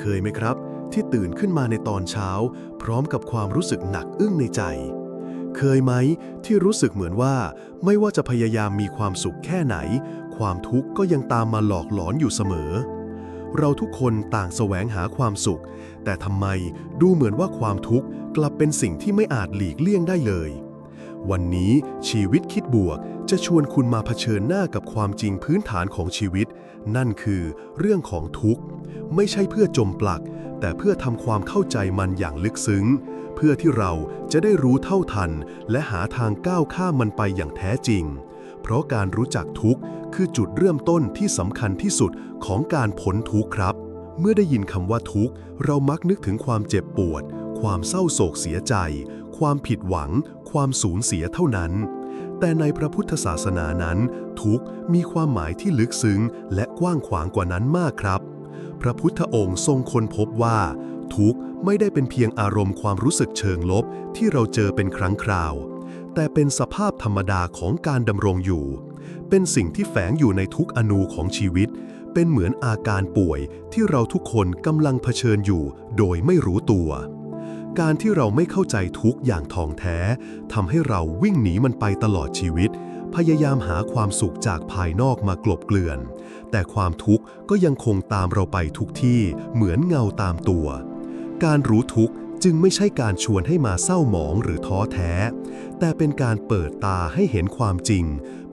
เคยไหมครับ ที่ตื่นขึ้นมาในตอนเช้า พร้อมกับความรู้สึกหนักอึ้งในใจ เคยไหมที่รู้สึกเหมือนว่า ไม่ว่าจะพยายามมีความสุขแค่ไหน ความทุกข์ก็ยังตามมาหลอกหลอนอยู่เสมอ เราทุกคนต่างแสวงหาความสุข แต่ทำไมดูเหมือนว่าความทุกข์กลับเป็นสิ่งที่ไม่อาจหลีกเลี่ยงได้เลย วันนี้ชีวิตคิดบวกจะชวนคุณมาเผชิญหน้ากับความจริงพื้นฐานของชีวิต นั่นคือเรื่องของทุกข์ ไม่ใช่เพื่อจมปลัก แต่เพื่อทำความเข้าใจมันอย่างลึกซึ้ง เพื่อที่เราจะได้รู้เท่าทัน และหาทางก้าวข้ามมันไปอย่างแท้จริง เพราะการรู้จักทุกข์คือจุดเริ่มต้นที่สำคัญที่สุดของการพ้นทุกข์ครับ เมื่อได้ยินคำว่าทุกข์ เรามักนึกถึงความเจ็บปวด ความเศร้าโศกเสียใจ ความผิดหวัง ความสูญเสียเท่านั้น แต่ในพระพุทธศาสนานั้น ทุกมีความหมายที่ลึกซึ้งและกว้างขวางกว่านั้นมากครับ พระพุทธองค์ทรงค้นพบว่า ทุกข์ไม่ได้เป็นเพียงอารมณ์ความรู้สึกเชิงลบที่เราเจอเป็นครั้งคราว แต่เป็นสภาพธรรมดาของการดำรงอยู่ เป็นสิ่งที่แฝงอยู่ในทุกอนูของชีวิต เป็นเหมือนอาการป่วยที่เราทุกคนกำลังเผชิญอยู่ โดยไม่รู้ตัว การที่เราไม่เข้าใจทุกอย่างท่องแท้ทำให้เราวิ่งหนีมันไปตลอดชีวิต พยายามหาความสุขจากภายนอกมากลบเกลื่อน แต่ความทุกข์ก็ยังคงตามเราไปทุกที่เหมือนเงาตามตัว การรู้ทุกข์จึงไม่ใช่การชวนให้มาเศร้าหมองหรือท้อแท้ แต่เป็นการเปิดตาให้เห็นความจริง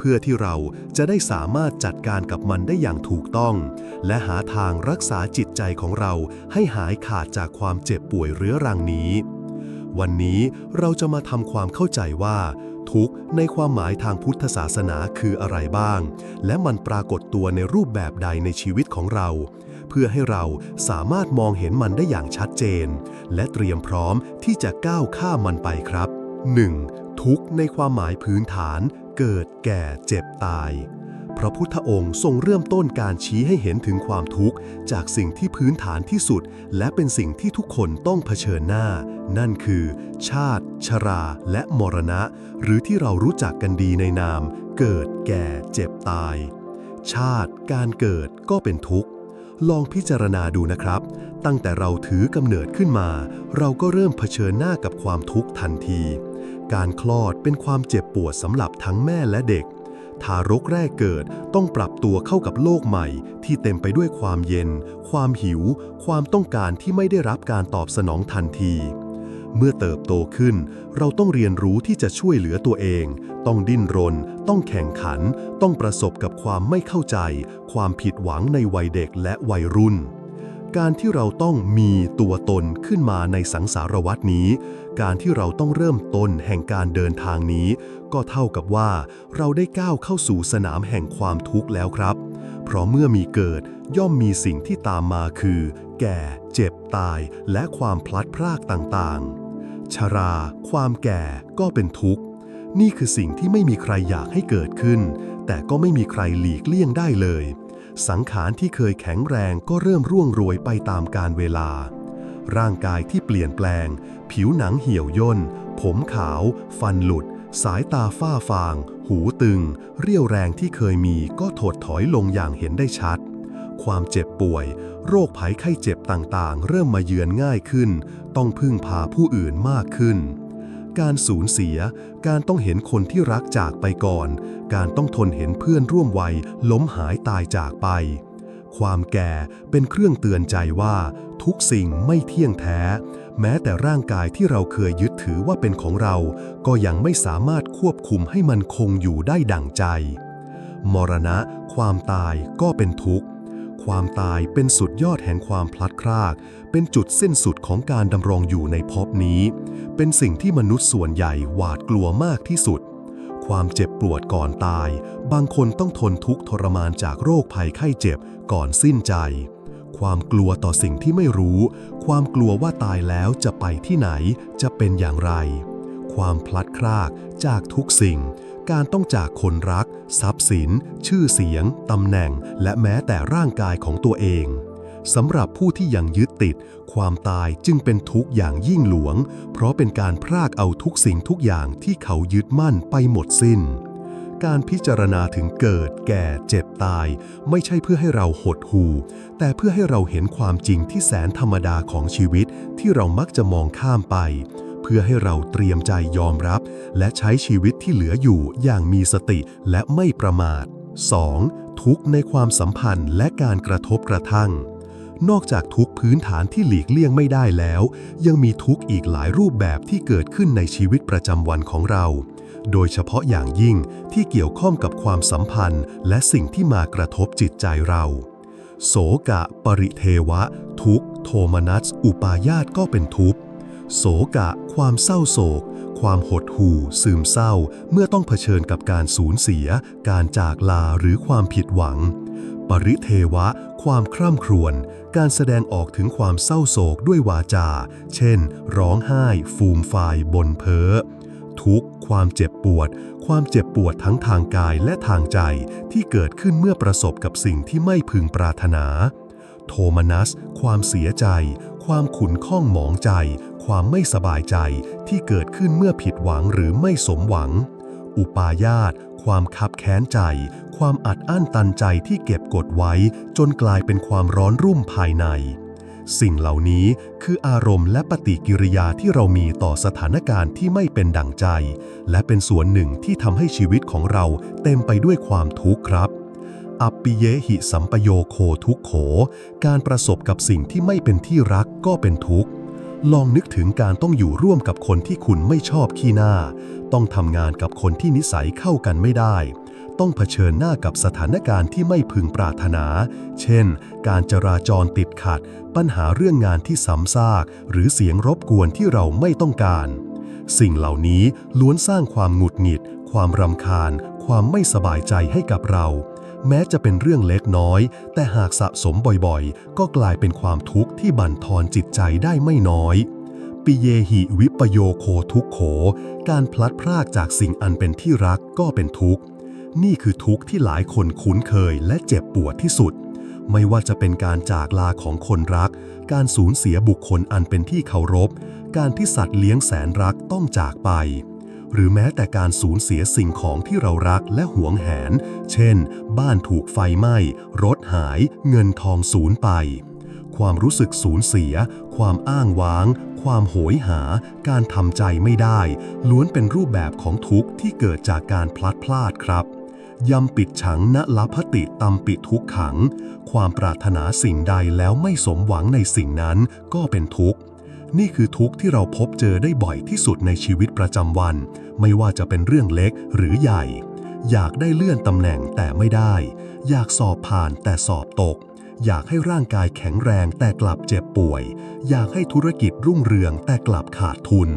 พื่อที่เราจะได้สามารถจัดการกับมันได้อย่างถูกต้อง และหาทางรักษาจิตใจของเราให้หายขาดจากความเจ็บป่วยเรื้อรังนี้ วันนี้เราจะมาทำความเข้าใจว่า ทุกข์ในความหมายทางพุทธศาสนาคืออะไรบ้าง และมันปรากฏตัวในรูปแบบใดในชีวิตของเรา เพื่อให้เราสามารถมองเห็นมันได้อย่างชัดเจน และเตรียมพร้อมที่จะก้าวข้ามมันไปครับ 1. ทุกข์ในความหมายพื้นฐาน เกิดแก่เจ็บตาย พระพุทธองค์ทรงเริ่มต้นการชี้ให้เห็นถึงความทุกข์ จากสิ่งที่พื้นฐานที่สุด และเป็นสิ่งที่ทุกคนต้องเผชิญหน้า นั่นคือ ชาติ ชรา และมรณะ หรือที่เรารู้จักกันดีในนาม เกิดแก่เจ็บตาย ชาติการเกิดก็เป็นทุกข์ลองพิจารณาดูนะครับ ตั้งแต่เราถือกำเนิดขึ้นมา เราก็เริ่มเผชิญหน้ากับความทุกข์ทันที การคลอดเป็นความเจ็บปวดสำหรับทั้งแม่และเด็ก ทารกแรกเกิดต้องปรับตัวเข้ากับโลกใหม่ ที่เต็มไปด้วยความเย็น ความหิว ความต้องการที่ไม่ได้รับการตอบสนองทันที เมื่อเติบโตขึ้น เราต้องเรียนรู้ที่จะช่วยเหลือตัวเอง ต้องดิ้นรน ต้องแข่งขัน ต้องประสบกับความไม่เข้าใจ ความผิดหวังในวัยเด็กและวัยรุ่นการที่เราต้องมีตัวตนขึ้นมาในสังสารวัตนี้ การที่เราต้องเริ่มต้นแห่งการเดินทางนี้ ก็เท่ากับว่าเราได้ก้าวเข้าสู่สนามแห่งความทุกข์แล้วครับ เพราะเมื่อมีเกิดย่อมมีสิ่งที่ตามมาคือ แก่ เจ็บตาย และความพลัดพรากต่างๆ ชรา ความแก่ก็เป็นทุกข์ นี่คือสิ่งที่ไม่มีใครอยากให้เกิดขึ้น แต่ก็ไม่มีใครหลีกเลี่ยงได้เลย สังขารที่เคยแข็งแรงก็เริ่มร่วงโรยไปตามกาลเวลาร่างกายที่เปลี่ยนแปลง ผิวหนังเหี่ยวย่น ผมขาว ฟันหลุด สายตาฝ้าฟาง หูตึง เรี่ยวแรงที่เคยมีก็ถดถอยลงอย่างเห็นได้ชัด ความเจ็บป่วย โรคภัยไข้เจ็บต่างๆ เริ่มมาเยือนง่ายขึ้น ต้องพึ่งพาผู้อื่นมากขึ้น การสูญเสีย การต้องเห็นคนที่รักจากไปก่อน การต้องทนเห็นเพื่อนร่วมวัยล้มหายตายจากไปความแก่เป็นเครื่องเตือนใจว่า ทุกสิ่งไม่เที่ยงแท้ แม้แต่ร่างกายที่เราเคยยึดถือว่าเป็นของเรา ก็ยังไม่สามารถควบคุมให้มันคงอยู่ได้ดั่งใจ มรณะ ความตายก็เป็นทุกข์ ความตายเป็นสุดยอดแห่งความพลัดพราก เป็นจุดสิ้นสุดของการดำรงอยู่ในภพนี้ เป็นสิ่งที่มนุษย์ส่วนใหญ่หวาดกลัวมากที่สุด ความเจ็บปวดก่อนตาย บางคนต้องทนทุกข์ทรมานจากโรคภัยไข้เจ็บก่อนสิ้นใจ ความกลัวต่อสิ่งที่ไม่รู้ ความกลัวว่าตายแล้วจะไปที่ไหน จะเป็นอย่างไร ความพลัดพรากจากทุกสิ่ง การต้องจากคนรัก ทรัพย์สิน ชื่อเสียง ตำแหน่ง และแม้แต่ร่างกายของตัวเองสำหรับผู้ที่ยังยึดติด ความตายจึงเป็นทุกข์อย่างยิ่งหลวง เพราะเป็นการพรากเอาทุกสิ่งทุกอย่างที่เขายึดมั่นไปหมดสิ้น การพิจารณาถึงเกิด แก่ เจ็บตาย ไม่ใช่เพื่อให้เราหดหู่แต่เพื่อให้เราเห็นความจริงที่แสนธรรมดาของชีวิตที่เรามักจะมองข้ามไป เพื่อให้เราเตรียมใจยอมรับ และใช้ชีวิตที่เหลืออยู่อย่างมีสติและไม่ประมาท 2. ทุกในความสัมพันธ์และการกระทบกระทั่ง นอกจากทุกพื้นฐานที่หลีกเลี่ยงไม่ได้แล้ว ยังมีทุกอีกหลายรูปแบบที่เกิดขึ้นในชีวิตประจำวันของเรา โดยเฉพาะอย่างยิ่งที่เกี่ยวข้องกับความสัมพันธ์ และสิ่งที่มากระทบจิตใจเรา โสกะปริเทวะ ทุกโทมนัส อุปาญาตก็เป็นทุกข์โศกะ ความเศร้าโศก ความหดหู่ ซึมเศร้า เมื่อต้องเผชิญกับการสูญเสีย การจากลาหรือความผิดหวัง ปริเทวะ ความคร่ำครวญ การแสดงออกถึงความเศร้าโศกด้วยวาจา เช่น ร้องไห้ ฟูมฟายบนเพ้อ ทุกข์ ความเจ็บปวด ความเจ็บปวดทั้งทางกายและทางใจที่เกิดขึ้นเมื่อประสบกับสิ่งที่ไม่พึงปรารถนา โทมนัส ความเสียใจ ความขุนข้องหมองใจ ความไม่สบายใจที่เกิดขึ้นเมื่อผิดหวังหรือไม่สมหวัง อุปาญาต ความคับแค้นใจ ความอัดอั้นตันใจที่เก็บกดไว้ จนกลายเป็นความร้อนรุ่มภายใน สิ่งเหล่านี้คืออารมณ์และปฏิกิริยาที่เรามีต่อสถานการณ์ที่ไม่เป็นดั่งใจ และเป็นส่วนหนึ่งที่ทำให้ชีวิตของเราเต็มไปด้วยความทุกข์ครับ อัปปิเยหิสัมปโยโคทุกโข การประสบกับสิ่งที่ไม่เป็นที่รักก็เป็นทุกข์ลองนึกถึงการต้องอยู่ร่วมกับคนที่คุณไม่ชอบขี้หน้า ต้องทำงานกับคนที่นิสัยเข้ากันไม่ได้ ต้องเผชิญหน้ากับสถานการณ์ที่ไม่พึงปรารถนา เช่น การจราจรติดขัด ปัญหาเรื่องงานที่ซ้ำซาก หรือเสียงรบกวนที่เราไม่ต้องการ สิ่งเหล่านี้ล้วนสร้างความหงุดหงิด ความรำคาญ ความไม่สบายใจให้กับเรา แม้จะเป็นเรื่องเล็กน้อย แต่หากสะสมบ่อยๆ ก็กลายเป็นความทุกข์ที่บั่นทอนจิตใจได้ไม่น้อยปิเยหิวิปโยโคทุกโข การพลัดพรากจากสิ่งอันเป็นที่รักก็เป็นทุกข์ นี่คือทุกข์ที่หลายคนคุ้นเคยและเจ็บปวดที่สุด ไม่ว่าจะเป็นการจากลาของคนรัก การสูญเสียบุคคลอันเป็นที่เคารพ การที่สัตว์เลี้ยงแสนรักต้องจากไป หรือแม้แต่การสูญเสียสิ่งของที่เรารักและหวงแหน เช่น บ้านถูกไฟไหม้ รถหาย เงินทองสูญไป ความรู้สึกสูญเสีย ความอ้างว้าง ความโหยหา การทำใจไม่ได้ ล้วนเป็นรูปแบบของทุกข์ที่เกิดจากการพลัดพรากครับ ยำปิดฉังณลัพติตัมปิทุกขัง ความปรารถนาสิ่งใดแล้วไม่สมหวังในสิ่งนั้นก็เป็นทุกข์ นี่คือทุกข์ที่เราพบเจอได้บ่อยที่สุดในชีวิตประจำวัน ไม่ว่าจะเป็นเรื่องเล็กหรือใหญ่ อยากได้เลื่อนตำแหน่งแต่ไม่ได้ อยากสอบผ่านแต่สอบตก อยากให้ร่างกายแข็งแรงแต่กลับเจ็บป่วย อยากให้ธุรกิจรุ่งเรืองแต่กลับขาดทุน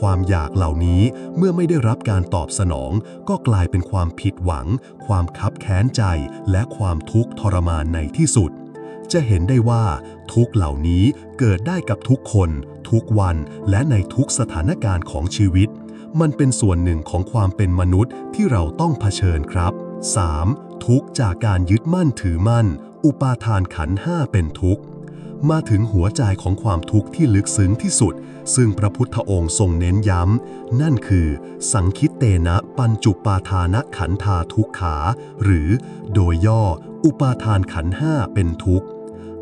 ความอยากเหล่านี้เมื่อไม่ได้รับการตอบสนอง ก็กลายเป็นความผิดหวัง ความคับแค้นใจ และความทุกข์ทรมานในที่สุด จะเห็นได้ว่า ทุกเหล่านี้เกิดได้กับทุกคน ทุกวันและในทุกสถานการณ์ของชีวิต มันเป็นส่วนหนึ่งของความเป็นมนุษย์ที่เราต้องเผชิญครับ 3. ทุกจากการยึดมั่นถือมั่น อุปาทานขันห้าเป็นทุกข์ มาถึงหัวใจของความทุกข์ที่ลึกซึ้งที่สุด ซึ่งพระพุทธองค์ทรงเน้นย้ำ นั่นคือ สังคิตเตนะปัญจุปาทานขันธาทุกขา หรือโดยย่อ อุปาทานขันห้าเป็นทุกข์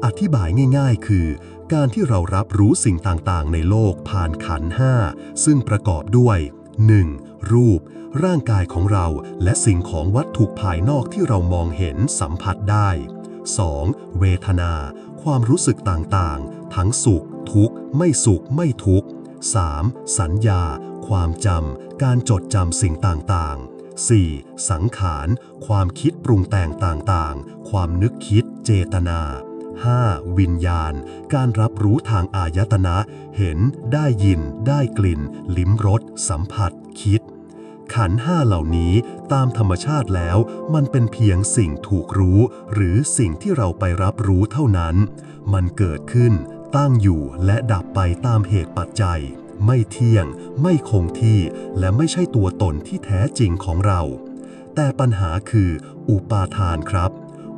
อธิบายง่ายๆ คือ การที่เรารับรู้สิ่งต่างๆ ในโลกผ่านขันห้าซึ่งประกอบด้วย 1. รูป ร่างกายของเราและสิ่งของวัตถุภายนอกที่เรามองเห็นสัมผัสได้ 2. เวทนา ความรู้สึกต่างๆ ทั้งสุข ทุกข์ ไม่สุข ไม่ทุกข์ 3. สัญญา ความจำ การจดจำสิ่งต่างๆ 4. สังขาร ความคิดปรุงแต่งต่างๆ ความนึกคิดเจตนา 5. วิญญาณ การรับรู้ทางอายตนะ เห็น ได้ยิน ได้กลิ่น ลิ้มรส สัมผัส คิด ขันห้าเหล่านี้ตามธรรมชาติแล้ว มันเป็นเพียงสิ่งถูกรู้ หรือสิ่งที่เราไปรับรู้เท่านั้น มันเกิดขึ้น ตั้งอยู่และดับไปตามเหตุปัจจัย ไม่เที่ยง ไม่คงที่ และไม่ใช่ตัวตนที่แท้จริงของเรา แต่ปัญหาคือ อุปาทานครับ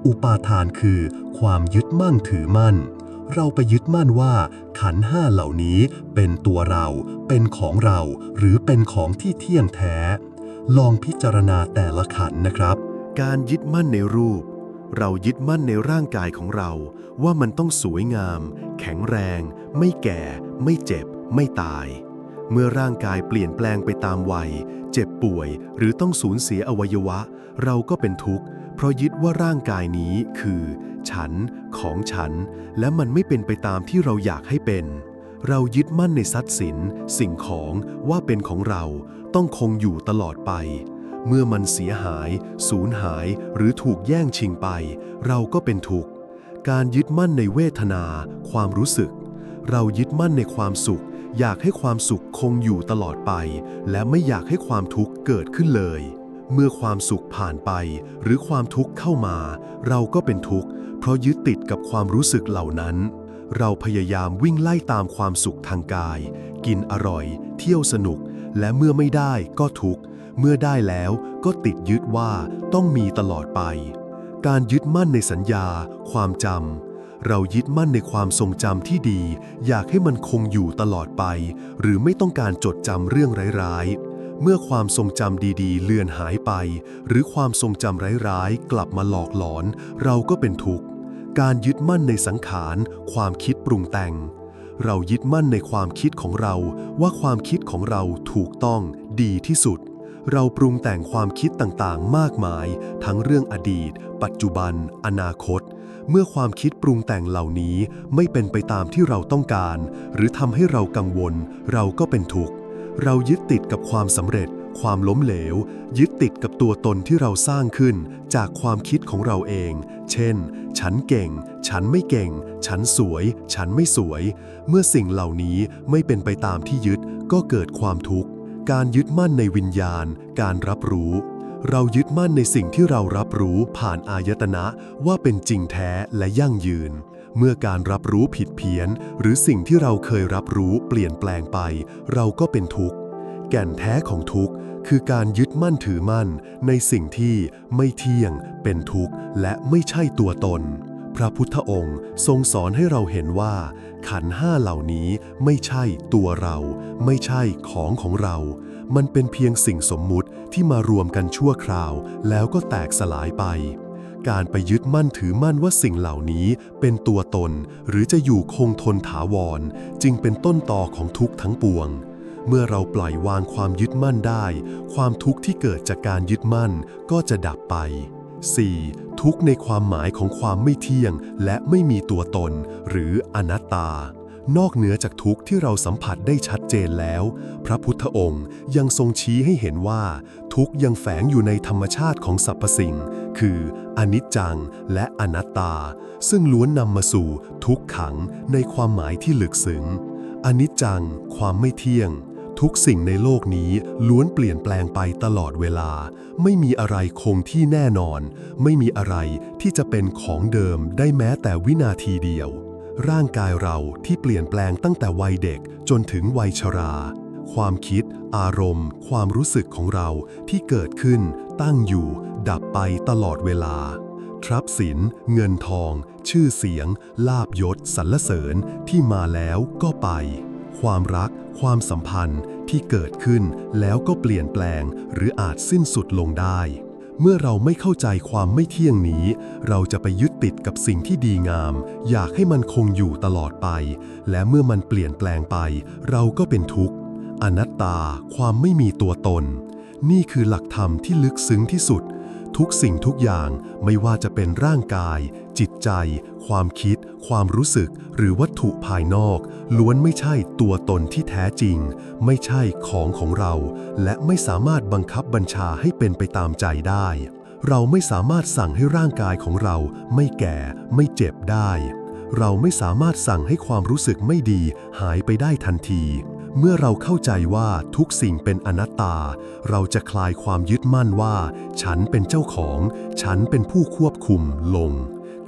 อุปาทานคือ ความยึดมั่นถือมั่น เราไปยึดมั่นว่า ขันห้าเหล่านี้เป็นตัวเรา เป็นของเรา หรือเป็นของที่เที่ยงแท้ ลองพิจารณาแต่ละขันนะครับ การยึดมั่นในรูป เรายึดมั่นในร่างกายของเรา ว่ามันต้องสวยงาม แข็งแรง ไม่แก่ ไม่เจ็บ ไม่ตาย เมื่อร่างกายเปลี่ยนแปลงไปตามวัย เจ็บป่วย หรือต้องสูญเสียอวัยวะ เราก็เป็นทุกข์ เพราะยึดว่าร่างกายนี้คือ ฉันของฉัน และมันไม่เป็นไปตามที่เราอยากให้เป็น เรายึดมั่นในทรัพย์สิน สิ่งของว่าเป็นของเราต้องคงอยู่ตลอดไป เมื่อมันเสียหาย สูญหาย หรือถูกแย่งชิงไป เราก็เป็นทุกข์ การยึดมั่นในเวทนา ความรู้สึก เรายึดมั่นในความสุข อยากให้ความสุขคงอยู่ตลอดไป และไม่อยากให้ความทุกข์เกิดขึ้นเลย เมื่อความสุขผ่านไป หรือความทุกข์เข้ามา เราก็เป็นทุกข์ เพราะยึดติดกับความรู้สึกเหล่านั้น เราพยายามวิ่งไล่ตามความสุขทางกาย กินอร่อย เที่ยวสนุก และเมื่อไม่ได้ก็ทุกข์ เมื่อได้แล้วก็ติดยึดว่าต้องมีตลอดไป การยึดมั่นในสัญญา ความจำเรายึดมั่นในความทรงจำที่ดี อยากให้มันคงอยู่ตลอดไป หรือไม่ต้องการจดจำเรื่องร้ายๆ เมื่อความทรงจำดีๆ เลือนหายไป หรือความทรงจำร้ายๆ กลับมาหลอกหลอน เราก็เป็นทุกข์ การยึดมั่นในสังขาร ความคิดปรุงแต่ง เรายึดมั่นในความคิดของเรา ว่าความคิดของเราถูกต้องดีที่สุด เราปรุงแต่งความคิดต่างๆ มากมาย ทั้งเรื่องอดีต ปัจจุบัน อนาคต เมื่อความคิดปรุงแต่งเหล่านี้ไม่เป็นไปตามที่เราต้องการ หรือทำให้เรากังวล เราก็เป็นทุกข์ เรายึดติดกับความสำเร็จ ความล้มเหลว ยึดติดกับตัวตนที่เราสร้างขึ้น จากความคิดของเราเอง เช่น ฉันเก่ง ฉันไม่เก่ง ฉันสวย ฉันไม่สวย เมื่อสิ่งเหล่านี้ไม่เป็นไปตามที่ยึดก็เกิดความทุกข์ การยึดมั่นในวิญญาณ การรับรู้ เรายึดมั่นในสิ่งที่เรารับรู้ผ่านอายตนะว่าเป็นจริงแท้และยั่งยืน เมื่อการรับรู้ผิดเพี้ยน หรือสิ่งที่เราเคยรับรู้เปลี่ยนแปลงไป เราก็เป็นทุกข์ แก่นแท้ของทุกข์ คือการยึดมั่นถือมั่น ในสิ่งที่ไม่เที่ยง เป็นทุกข์ และไม่ใช่ตัวตน พระพุทธองค์ทรงสอนให้เราเห็นว่า ขันห้าเหล่านี้ไม่ใช่ตัวเรา ไม่ใช่ของของเรา มันเป็นเพียงสิ่งสมมุติที่มารวมกันชั่วคราว แล้วก็แตกสลายไป การไปยึดมั่นถือมั่นว่าสิ่งเหล่านี้เป็นตัวตน หรือจะอยู่คงทนถาวร จึงเป็นต้นต่อของทุกข์ทั้งปวง เมื่อเราปล่อยวางความยึดมั่นได้ ความทุกข์ที่เกิดจากการยึดมั่นก็จะดับไป 4. ทุกข์ในความหมายของความไม่เที่ยง และไม่มีตัวตน หรืออนัตตานอกเหนือจากทุกข์ที่เราสัมผัสได้ชัดเจนแล้ว พระพุทธองค์ยังทรงชี้ให้เห็นว่า ทุกข์ยังแฝงอยู่ในธรรมชาติของสรรพสิ่ง คืออนิจจังและอนัตตา ซึ่งล้วนนำมาสู่ทุกขังในความหมายที่ลึกซึ้งอนิจจัง ความไม่เที่ยง ทุกสิ่งในโลกนี้ล้วนเปลี่ยนแปลงไปตลอดเวลา ไม่มีอะไรคงที่แน่นอน ไม่มีอะไรที่จะเป็นของเดิมได้แม้แต่วินาทีเดียว ร่างกายเราที่เปลี่ยนแปลงตั้งแต่วัยเด็กจนถึงวัยชรา ความคิด อารมณ์ ความรู้สึกของเราที่เกิดขึ้น ตั้งอยู่ ดับไปตลอดเวลา ทรัพย์สิน เงินทอง ชื่อเสียง ลาบยศสรรเสริญที่มาแล้วก็ไป ความรัก ความสัมพันธ์ที่เกิดขึ้นแล้วก็เปลี่ยนแปลง หรืออาจสิ้นสุดลงได้ เมื่อเราไม่เข้าใจความไม่เที่ยงนี้ เราจะไปยึดติดกับสิ่งที่ดีงาม อยากให้มันคงอยู่ตลอดไป และเมื่อมันเปลี่ยนแปลงไป เราก็เป็นทุกข์ อนัตตา ความไม่มีตัวตนนี่คือหลักธรรมที่ลึกซึ้งที่สุด ทุกสิ่งทุกอย่างไม่ว่าจะเป็นร่างกาย จิตใจ ความคิด ความรู้สึก หรือวัตถุภายนอก ล้วนไม่ใช่ตัวตนที่แท้จริง ไม่ใช่ของของเรา และไม่สามารถบังคับบัญชาให้เป็นไปตามใจได้ เราไม่สามารถสั่งให้ร่างกายของเราไม่แก่ ไม่เจ็บได้ เราไม่สามารถสั่งให้ความรู้สึกไม่ดีหายไปได้ทันที เมื่อเราเข้าใจว่าทุกสิ่งเป็นอนัตตา เราจะคลายความยึดมั่นว่า ฉันเป็นเจ้าของ ฉันเป็นผู้ควบคุมลง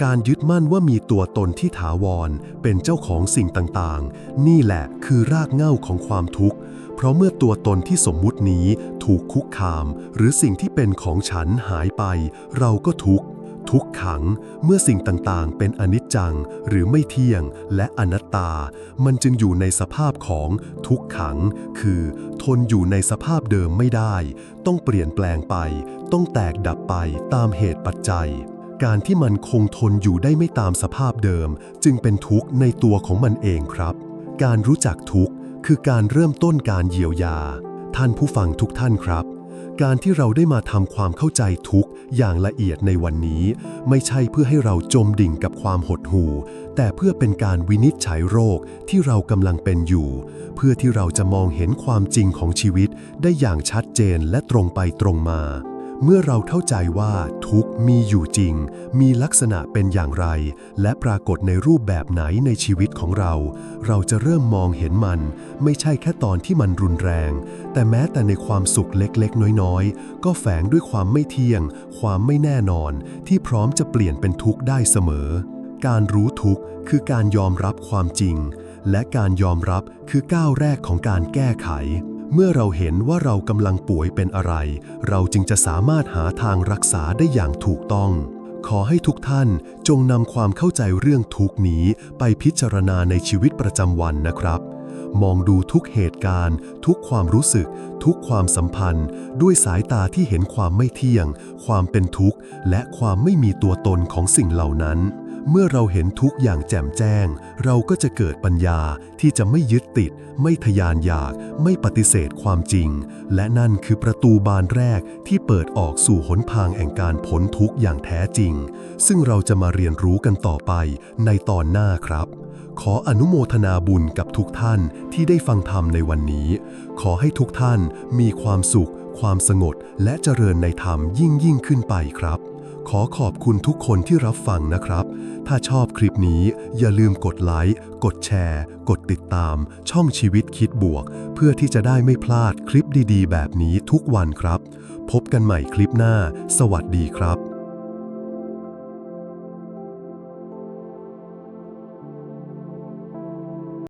การยึดมั่นว่ามีตัวตนที่ถาวร เป็นเจ้าของสิ่งต่างๆ นี่แหละคือรากเหง้าของความทุกข์ เพราะเมื่อตัวตนที่สมมุตินี้ถูกคุกคาม หรือสิ่งที่เป็นของฉันหายไป เราก็ทุกข์ ทุกขังเมื่อสิ่งต่างๆ เป็นอนิจจังหรือไม่เที่ยงและอนัตตา มันจึงอยู่ในสภาพของทุกขัง คือ ทนอยู่ในสภาพเดิมไม่ได้ ต้องเปลี่ยนแปลงไป ต้องแตกดับไปตามเหตุปัจจัย การที่มันคงทนอยู่ได้ไม่ตามสภาพเดิม จึงเป็นทุกข์ในตัวของมันเองครับ การรู้จักทุกข์คือการเริ่มต้นการเยียวยา ท่านผู้ฟังทุกท่านครับ การที่เราได้มาทำความเข้าใจทุกอย่างละเอียดในวันนี้ ไม่ใช่เพื่อให้เราจมดิ่งกับความหดหู่ แต่เพื่อเป็นการวินิจฉัยโรคที่เรากำลังเป็นอยู่ เพื่อที่เราจะมองเห็นความจริงของชีวิตได้อย่างชัดเจนและตรงไปตรงมา เมื่อเราเข้าใจว่าทุกมีอยู่จริง มีลักษณะเป็นอย่างไร และปรากฏในรูปแบบไหนในชีวิตของเรา เราจะเริ่มมองเห็นมัน ไม่ใช่แค่ตอนที่มันรุนแรง แต่แม้แต่ในความสุขเล็กๆ น้อยๆ ก็แฝงด้วยความไม่เที่ยง ความไม่แน่นอน ที่พร้อมจะเปลี่ยนเป็นทุกข์ได้เสมอ การรู้ทุกข์คือการยอมรับความจริง และการยอมรับคือก้าวแรกของการแก้ไข เมื่อเราเห็นว่าเรากำลังป่วยเป็นอะไร เราจึงจะสามารถหาทางรักษาได้อย่างถูกต้อง ขอให้ทุกท่านจงนำความเข้าใจเรื่องทุกข์นี้ไปพิจารณาในชีวิตประจำวันนะครับ มองดูทุกเหตุการณ์ ทุกความรู้สึก ทุกความสัมพันธ์ ด้วยสายตาที่เห็นความไม่เที่ยง ความเป็นทุกข์ และความไม่มีตัวตนของสิ่งเหล่านั้น เมื่อเราเห็นทุกอย่างแจ่มแจ้ง เราก็จะเกิดปัญญาที่จะไม่ยึดติด ไม่ทยานอยาก ไม่ปฏิเสธความจริง และนั่นคือประตูบานแรกที่เปิดออกสู่หนทางแห่งการพ้นทุกอย่างแท้จริง ซึ่งเราจะมาเรียนรู้กันต่อไปในตอนหน้าครับ ขออนุโมทนาบุญกับทุกท่านที่ได้ฟังธรรมในวันนี้ ขอให้ทุกท่านมีความสุข ความสงบและเจริญในธรรมยิ่งยิ่งขึ้นไปครับ ขอขอบคุณทุกคนที่รับฟังนะครับ ถ้าชอบคลิปนี้อย่าลืมกดไลค์ กดแชร์ กดติดตาม ช่องชีวิตคิดบวก เพื่อที่จะได้ไม่พลาดคลิปดีๆ แบบนี้ทุกวันครับ พบกันใหม่คลิปหน้า สวัสดีครับ